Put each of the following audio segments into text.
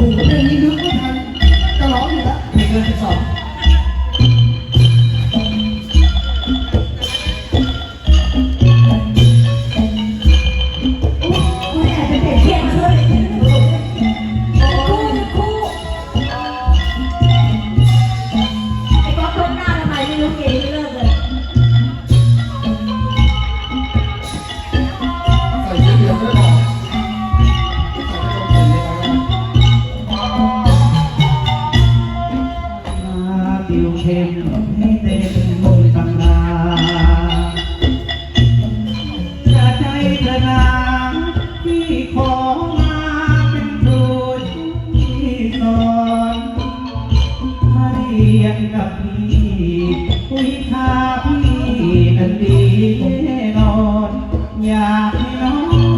โหเพลงนี้นึกไม่ทันจะร้องอยู่แล้วเพลงเรื่องที่สอง ติวเข้มให้เต็มมงตำราจะใจเธอนาที่ขอมาเป็นครูที่สอนมาเรียนกับพี่คุยทาพี่กันดีแน่นอน อยากให้น้อง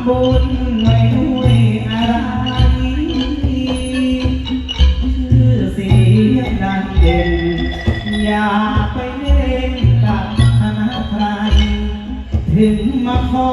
ำบุญไม่ด้วยอะไรชื่อเสียงดังเด่นอย่าไปเล่นกับคณะใคร ถึงมาขอ